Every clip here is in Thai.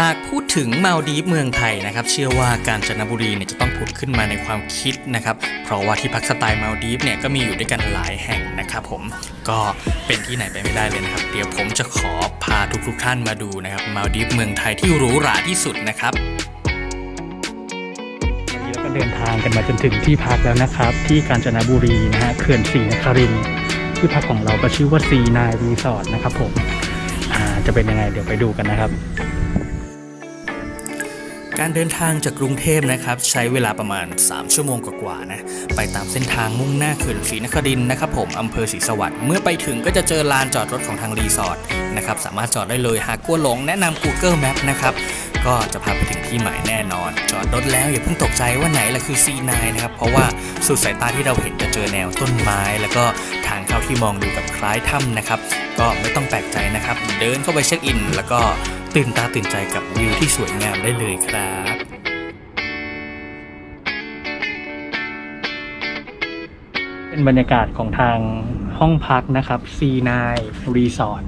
หากพูดถึงมาลดีฟเมืองไทยนะครับเชื่อว่าการจนบุรีเนี่ยจะต้องผุดขึ้นมาในความคิดนะครับเพราะว่าที่พักสไตล์มาลดีฟเนี่ยก็มีอยู่ด้วยกันหลายแห่งนะครับผมก็เป็นที่ไหนไปไม่ได้เลยนะครับ เดี๋ยวผมจะขอพาทุกๆท่านมาดูนะครับมาลดีฟเมืองไทยที่หรูหราที่สุดนะครับวันนี้เราก็เดินทางกันมาจนถึงที่พักแล้วนะครับ ที่กาญจนบุรีนะฮะเขื่อนศรีนครินที่พักของเราก็ชื่อว่าซีนายรีสอร์ทนะครับผมจะเป็นยังไงเดี๋ยวไปดูกันนะครับ การเดินทางจากกรุงเทพนะครับใช้เวลาประมาณ 3 ชั่วโมงกว่าๆนะไปตามเส้นทางมุ่งหน้าเขื่อนศรีนครินนะครับผมอำเภอศรีสวัสดิ์เมื่อไปถึงก็จะเจอลานจอดรถของทางรีสอร์ทนะครับสามารถจอดได้เลยหากกลัวหลงแนะนำ Google Map นะครับก็จะพาไปถึงที่หมายแน่นอน จอดรถแล้วอย่าเพิ่งตกใจว่าไหนล่ะคือ C9 นะครับ เพราะว่าสุดสายตาที่เราเห็นจะเจอแนวต้นไม้ แล้วก็ทางเข้าที่มองดูกับคล้ายถ้ำนะครับ ก็ไม่ต้องแปลกใจนะครับ เดินเข้าไปเช็คอิน แล้วก็ ตื่นตาตื่นใจกับวิวที่สวยงามได้เลยครับเป็นบรรยากาศของทางห้องพักนะครับ C9 Resort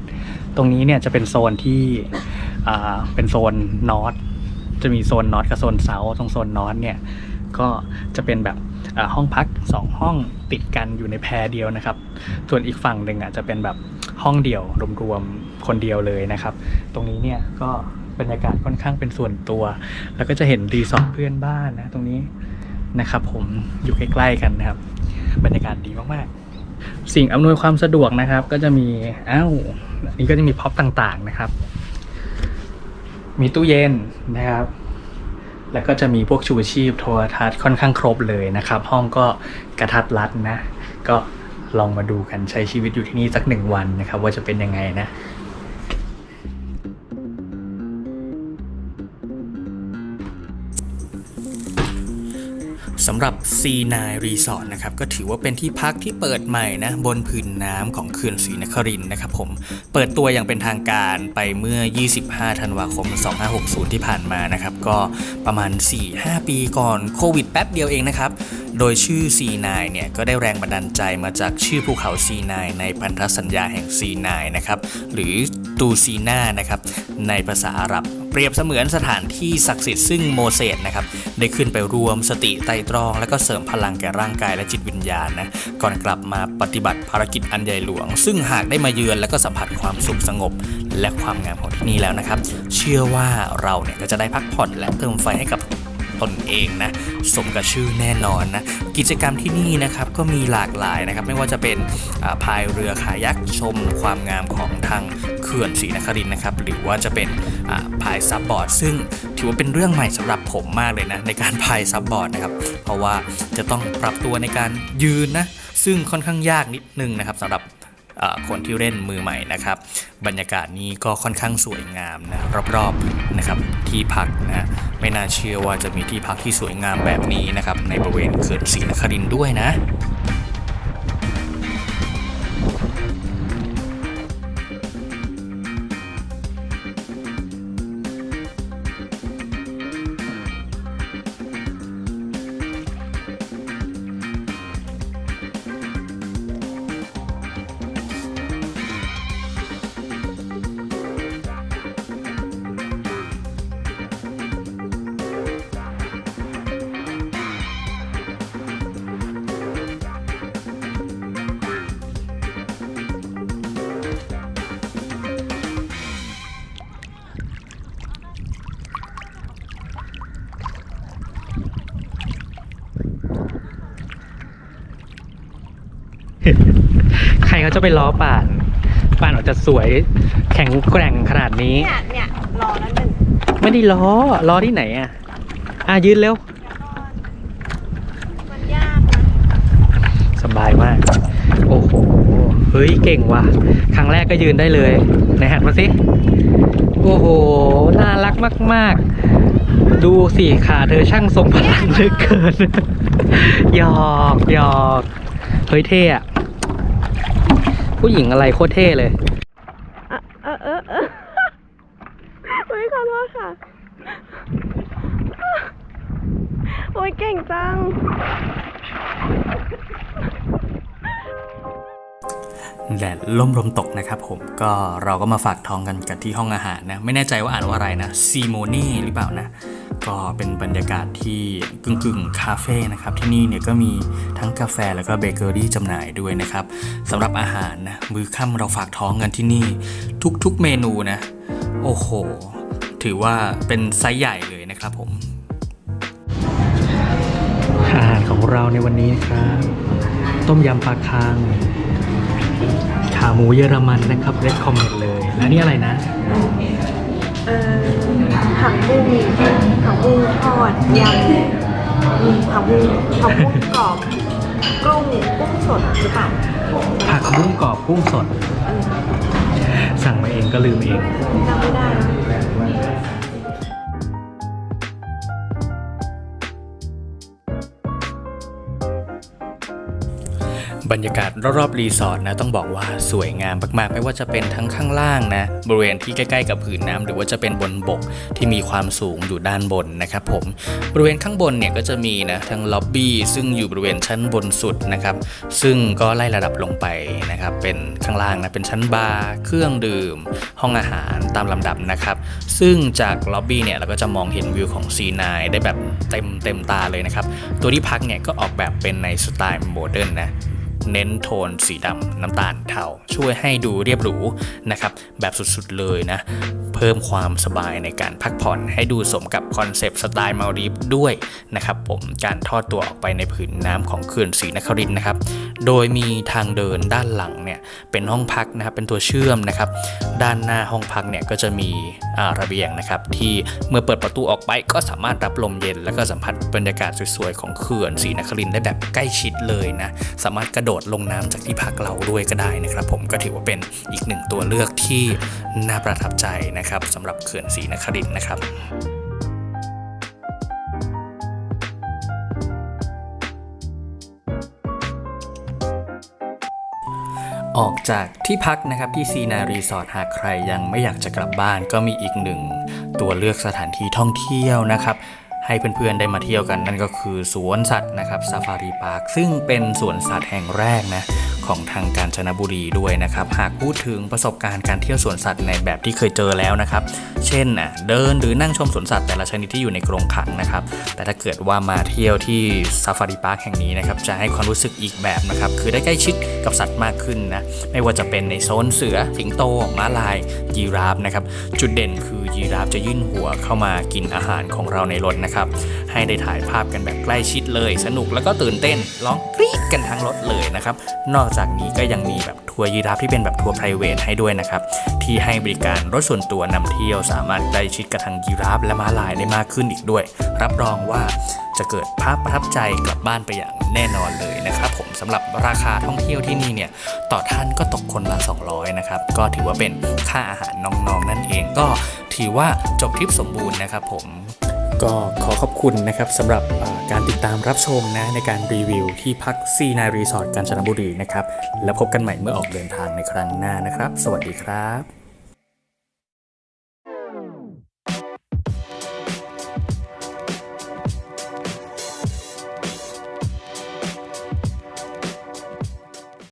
ตรงนี้เนี่ยจะเป็นโซนที่เป็นโซนนอตจะมีโซนนอตกับโซนเซาตรงโซนนอตเนี่ยก็จะเป็นแบบห้องพัก 2 ห้องติดกันอยู่ในแพรเดียวนะครับ ส่วนอีกฝั่งหนึ่งอะจะเป็นแบบ ห้องเดี่ยวรวมๆคนเดียวเลยนะครับ ตรงนี้เนี่ยก็บรรยากาศค่อนข้างเป็นส่วนตัว แล้วก็จะเห็นรีสอร์ทเพื่อนบ้านนะตรงนี้นะครับ ผมอยู่ใกล้ๆกันนะครับ บรรยากาศดีมากๆ สิ่งอำนวยความสะดวกนะครับ ก็จะมีอ้าวนนี้ก็จะมีพ็อปต่างๆนะครับ มีตู้เย็นนะครับแล้วก็จะมีพวกชูชีพโทรทัศน์ค่อนข้างครบเลยนะครับ ห้องก็กระทัดรัดนะ ก็ ลองมาดูกันใช้ชีวิตอยู่ที่นี่สักหนึ่งวันนะครับ ว่าจะเป็นยังไงนะ สำหรับ C9 Resort นะครับก็ถือว่าเป็นที่พักที่เปิดใหม่นะบนผืนน้ำของเขื่อนศรีนครินนะครับผมเปิดตัวอย่างเป็นทางการไปเมื่อ 25 ธันวาคม 2560 ที่ผ่านมานะครับก็ประมาณ 4-5 ปีก่อนโควิดแป๊บเดียวเองนะครับโดยชื่อ C9 เนี่ยก็ได้แรงบันดาลใจมาจากชื่อภูเขา C9 ในพันธสัญญาแห่ง C9 นะครับหรือตูซีนานะครับในภาษาอาหรับ เปรียบเสมือนสถานที่ศักดิ์สิทธิ์ซึ่งโมเสสนะครับได้ขึ้นไปรวมสติไตรตรอง และก็เสริมพลังแก่ร่างกายและจิตวิญญาณนะก่อนกลับมาปฏิบัติภารกิจอันใหญ่หลวง ซึ่งหากได้มาเยือนและก็สัมผัสความสุขสงบ และความงามของที่นี่แล้วนะครับ เชื่อว่าเราเนี่ยก็จะได้พักผ่อนและเติมไฟให้กับ ตนเองนะสมกับชื่อแน่นอนนะกิจกรรมที่นี่นะครับก็มีหลากหลายนะครับไม่ว่าจะเป็นพายเรือขายักชมความงามของทางเขื่อนศรีนครินนะครับหรือว่าจะเป็นพายซับบอร์ด ซึ่งถือว่าเป็นเรื่องใหม่สำหรับผมมากเลยนะในการพายซับบอร์ดนะครับเพราะว่าจะต้องปรับตัวในการยืนนะซึ่งค่อนข้างยากนิดนึงนะครับสำหรับคนที่เล่นมือใหม่นะครับ บรรยากาศนี้ก็ค่อนข้างสวยงามนะรอบๆ นะครับที่พักนะ ไม่น่าเชื่อว่าจะมีที่พักที่สวยงามแบบนี้นะครับในบริเวณเขื่อนศรีนครินด้วยนะ รเขาจะไปล้อป่าน ป่านออกจะสวยแข็งแกร่งขนาดนี้ เนี่ยเนี่ยรอแล้วหนึ่งไม่ได้ล้อล้อที่ไหนอะอะยืนเร็วเดี๋ยวก่อนมันยากนะสบายมาก โอ้โห เฮ้ย เก่งว่ะ ครั้งแรกก็ยืนได้เลยไหนหันมาสิ โอ้โห น่ารักมาก ๆ ดูสิขาเธอช่างทรงพลังเหลือเกิน หยอกหยอกเฮ้ยเท่อะ ผู้หญิงอะไรโคตรเท่เลยอะเออเออเออโอ้ยขอโทษค่ะ โอ้ยเก่งจัง แดดล่มลมตกนะครับผมก็เราก็มาฝากท้องกันกันที่ห้องอาหารนะ ไม่แน่ใจว่าอ่านว่าอะไรนะซีโมนี่หรือเปล่านะ ก็เป็นบรรยากาศที่กึ่งกึ่งๆคาเฟ่นะครับ ที่นี่เนี่ยก็มีทั้งกาแฟแล้วก็เบเกอรี่จำหน่ายด้วยนะครับสำหรับอาหารนะมื้อค่ำเราฝากท้องกันที่นี่ ทุกๆเมนูนะ โอ้โห ถือว่าเป็นไซส์ใหญ่เลยนะครับผม อาหารของเราในวันนี้นะครับ ต้มยำปลาคังขาหมูเยอรมันนะครับเรดคอมเมนเลย และนี่อะไรนะ เอ่อผักบุ้งผั กบุ้งทอดยำผักบุ้งผักบุ้งกรอบกุ้งกุ้งสดหรือเปล่าผักบุ้งกรอบกุ้งสดเออสั่งมาเองก็ลืมเองจำไม่ได้ บรรยากาศรอบๆรีสอร์ทนะต้องบอกว่าสวยงามมากๆ ไม่ว่าจะเป็นทั้งข้างล่างนะบริเวณที่ใกล้ๆกับผืนน้ำหรือว่าจะเป็นบนบกที่มีความสูงอยู่ด้านบนนะครับผมบริเวณข้างบนเนี่ยก็จะมีนะทั้งล็อบบี้ซึ่งอยู่บริเวณชั้นบนสุดนะครับซึ่งก็ไล่ระดับลงไปนะครับเป็นข้างล่างนะเป็นชั้นบาร์เครื่องดื่ม ห้องอาหารตามลำดับนะครับซึ่งจากล็อบบี้เนี่ยเราก็จะมองเห็นวิวของ C9 ได้แบบเต็มเต็มตาเลยนะครับตัวที่พักเนี่ยก็ออกแบบเป็นในสไตล์โมเดิร์นนะ เน้นโทนสีดำน้ำตาลเทาช่วยให้ดูเรียบหรูนะครับ แบบสุดๆเลยนะ เพิ่มความสบายในการพักผ่อนให้ดูสมกับคอนเซปต์สไตล์มาลดีฟด้วยนะครับผมการทอดตัวออกไปในผืนน้ำของเขื่อนศรีนครินนะครับ โดยมีทางเดินด้านหลังเนี่ยเป็นห้องพักนะครับเป็นตัวเชื่อมนะครับ ด้านหน้าห้องพักเนี่ยก็จะมีระเบียงนะครับ ที่เมื่อเปิดประตูออกไปก็สามารถรับลมเย็น แล้วก็สัมผัสบรรยากาศสวยๆของเขื่อนศรีนครินได้แบบใกล้ชิดเลยนะสามารถกระโดดลงน้ำจากที่พักเราด้วยก็ได้นะครับ ผมก็ถือว่าเป็นอีกหนึ่งตัวเลือกที่น่าประทับใจนะครับสำหรับเขื่อนศรีนครินนะครับออกจากที่พักนะครับที่ซีนารีสอร์ทหากใครยังไม่อยากจะกลับบ้าน ก็มีอีกหนึ่งตัวเลือกสถานที่ท่องเที่ยวนะครับ ให้เพื่อนๆได้มาเที่ยวกันนั่นก็คือสวนสัตว์นะครับซาฟารีพาร์คซึ่งเป็นสวนสัตว์แห่งแรกนะ ของทางกาญจนบุรีด้วยนะครับ หากพูดถึงประสบการณ์การเที่ยวสวนสัตว์ในแบบที่เคยเจอแล้วนะครับ เช่นอะเดินหรือนั่งชมสวนสัตว์แต่ละชนิดที่อยู่ในกรงขังนะครับ แต่ถ้าเกิดว่ามาเที่ยวที่ซาฟารีพาร์คแห่งนี้นะครับจะให้ความรู้สึกอีกแบบนะครับ คือได้ใกล้ชิดกับสัตว์มากขึ้นนะ ไม่ว่าจะเป็นในโซนเสือ สิงโต ม้าลาย ยีราฟนะครับ จุดเด่นคือยีราฟจะยื่นหัวเข้ามากินอาหารของเราในรถนะครับ ให้ได้ถ่ายภาพกันแบบใกล้ชิดเลย สนุกแล้วก็ตื่นเต้นร้องกรี๊ดกันทั้งรถเลยนะครับ นอกจากนี้ก็ยังมีแบบทัวร์ยีราฟที่เป็นแบบทัวร์ p r i v a t ให้ด้วยนะครับ ที่ให้บริการรถส่วนตัวนำเที่ยวสามารถใกล้ชิดกับทางยีราฟและม้าลายได้มากขึ้นอีกด้วย รับรองว่าจะเกิดภาพประทับใจกลับบ้านไปอย่างแน่นอนเลยนะครับผมสำหรับราคาท่องเที่ยวที่นี่เนี่ยต่อท่านก็ตกคนละ 200 นะครับ ก็ถือว่าเป็นค่าอาหารน้องๆนั่นเองก็ถือว่าจบทริปสมบูรณ์นะครับผม ก็ขอขอบคุณนะครับสำหรับการติดตามรับชมนะในการรีวิวที่พักซีนารีสอร์ทกาญจนบุรีนะครับ แล้วพบกันใหม่เมื่อออกเดินทางในครั้งหน้านะครับ สวัสดีครับ